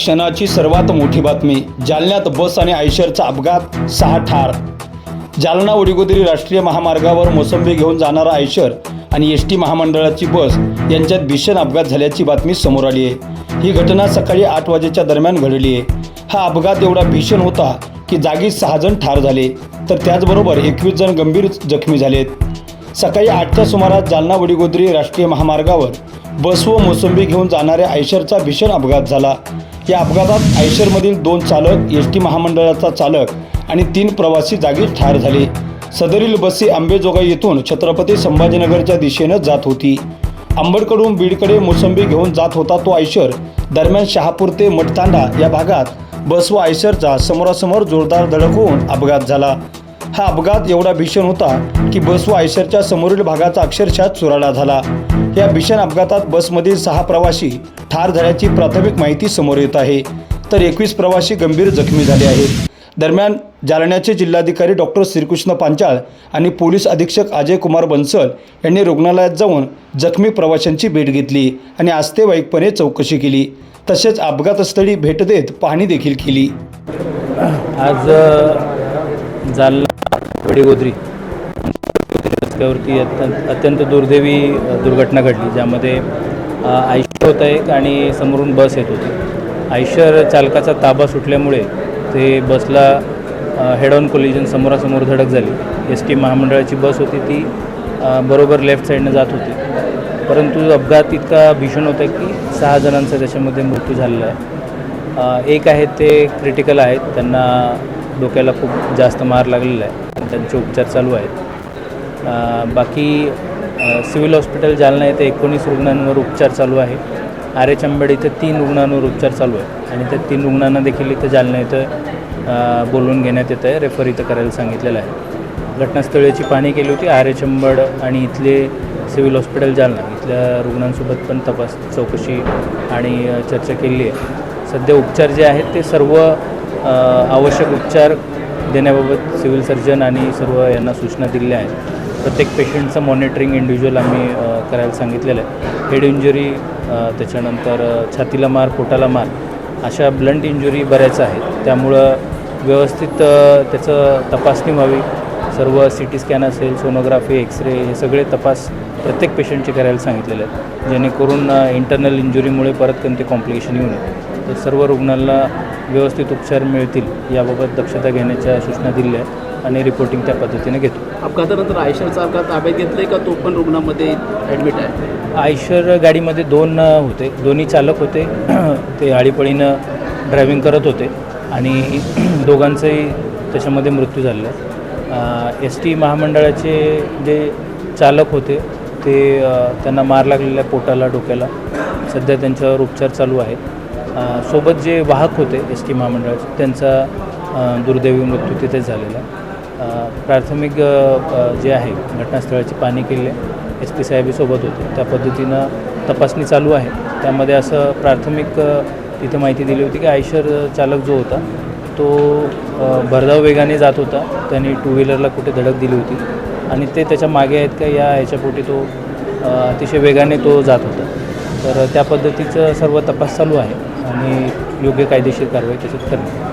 क्षणाची सर्वात मोठी बातमी जालन्यात बस आणि आयशरचा अपघात सहा ठार. जालना वडिगोदरी राष्ट्रीय महामार्गावर मोसंबी घेऊन जाणारा आयशर आणि एस टी महामंडळाची बस यांच्यात भीषण अपघात झाल्याची बातमी समोर आली आहे. ही घटना सकाळी आठ वाजेच्या दरम्यान घडली आहे. हा अपघात एवढा भीषण होता की जागीच सहा जण ठार झाले तर त्याचबरोबर एकवीस जण गंभीर जखमी झालेत. सकाळी आठच्या सुमारास जालना वडिगोदरी राष्ट्रीय महामार्गावर बस व मोसंबी घेऊन जाणाऱ्या आयशरचा भीषण अपघात झाला. या अपघातात आयशरमधील दोन चालक एस टी महामंडळाचा चालक आणि तीन प्रवासी जागीच ठार झाले. सदरील बसे आंबेजोगाई येथून छत्रपती संभाजीनगरच्या दिशेनं जात होती. आंबडकडून बीडकडे मोसंबी घेऊन जात होता तो आयशर. दरम्यान शहापूर ते मठतांडा या भागात बस व आयशरचा समोरासमोर जोरदार धडक होऊन अपघात झाला. हा अपघात एवढा भीषण होता की बस व आयशरच्या समोरील भागाचा अक्षरशः चुराडा झाला. या भीषण अपघातात बसमधील सहा प्रवासी ठार झाल्याची प्राथमिक माहिती समोर येत आहे. तर एकवीस प्रवासी गंभीर जखमी झाले आहेत. दरम्यान जालन्याचे जिल्हाधिकारी डॉक्टर श्रीकृष्ण पांचाळ आणि पोलीस अधीक्षक अजय कुमार बन्सल यांनी रुग्णालयात जाऊन जखमी प्रवाशांची भेट घेतली आणि आस्तेवाईकपणे चौकशी केली. तसेच अपघातस्थळी भेट देत पाहणी देखील केली. आज जालना वडीगोद्री रस्त्यावरती अत्यंत अत्यंत दुर्दैवी दुर्घटना घडली ज्यामध्ये आयशर होता एक आणि समोरून बस येत होती. आयशर चालकाचा ताबा सुटल्यामुळे ते बसला हेड ऑन कोलिजन समोरासमोर धडक झाली. एस टी महामंडळाची बस होती ती बरोबर लेफ्ट साईडनं जात होती. परंतु अपघात इतका भीषण होता की सहा जणांचा त्याच्यामध्ये मृत्यू झालेला आहे. एक आहेत ते क्रिटिकल आहेत त्यांना डोक्याला खूप जास्त मार लागलेला आहे. त्यांचे उपचार चालू आहेत. बाकी सिव्हिल हॉस्पिटल जालना येथे एकोणीस रुग्णांवर उपचार चालू आहे. आर एच आंबेड इथं तीन रुग्णांवर उपचार चालू आहे. आणि त्या तीन रुग्णांना देखील इथं जालना इथं बोलवून घेण्यात येतं आहे. रेफर इथं करायला सांगितलेलं आहे. घटनास्थळाची पाहणी केली होती. आर एच अंबड आणि इथले सिव्हिल हॉस्पिटल जालना. इथल्या रुग्णांसोबत पण तपास चौकशी आणि चर्चा केली आहे. सध्या उपचार जे आहेत ते सर्व आवश्यक उपचार देण्याबाबत सिव्हिल सर्जन आणि सर्व यांना सूचना दिल्या आहेत. प्रत्येक पेशंटचं मॉनिटरिंग इंडिव्हिज्युअल आम्ही करायला सांगितलेलं आहे. हेड इंजुरी त्याच्यानंतर छातीला मार पोटाला मार अशा ब्लंट इंजुरी बऱ्याच आहेत. त्यामुळं व्यवस्थित त्याचं तपासणी व्हावी. सर्व सी टी स्कॅन असेल सोनोग्राफी एक्सरे हे सगळे तपास प्रत्येक पेशंटचे करायला सांगितलेले आहेत. जेणेकरून इंटरनल इंजुरीमुळे परत कोणते कॉम्प्लिकेशन येऊ नये. तर सर्व रुग्णांना व्यवस्थित उपचार मिळतील याबाबत दक्षता घेण्याच्या सूचना दिल्या आहेत. आणि रिपोर्टिंग त्या पद्धतीने घेतो. अपघातानंतर आयशरचा अपघात ताब्यात घेतलाय का? तो पण रुग्णामध्ये ॲडमिट आहे. आयशर गाडीमध्ये दोन होते. दोन्ही चालक होते. ते आळीपळीनं ड्रायव्हिंग करत होते. आणि दोघांचाही त्याच्यामध्ये मृत्यू झालेला आहे. एस टी महामंडळाचे जे चालक होते ते त्यांना मार लागलेला आहे पोटाला डोक्याला. सध्या त्यांच्यावर उपचार चालू आहेत. सोबत जे वाहक होते एस टी महामंडळाचे त्यांचा दुर्दैवी मृत्यू तिथेच झालेला आहे. प्राथमिक जे आहे घटनास्थळाची पाणी केले एस पी साहेबीसोबत होते. त्या पद्धतीनं तपासणी चालू आहे. त्यामध्ये असं प्राथमिक तिथे माहिती दिली होती की आयशर चालक जो होता तो भरधाव वेगाने जात होता. त्याने टू व्हीलरला कुठे धडक दिली होती. आणि ते त्याच्यामागे आहेत का या ह्याच्यापोटी तो अतिशय वेगाने तो जात होता. तर त्या पद्धतीचं सर्व तपास चालू आहे आणि योग्य कायदेशीर कारवाई त्याच्यात करणे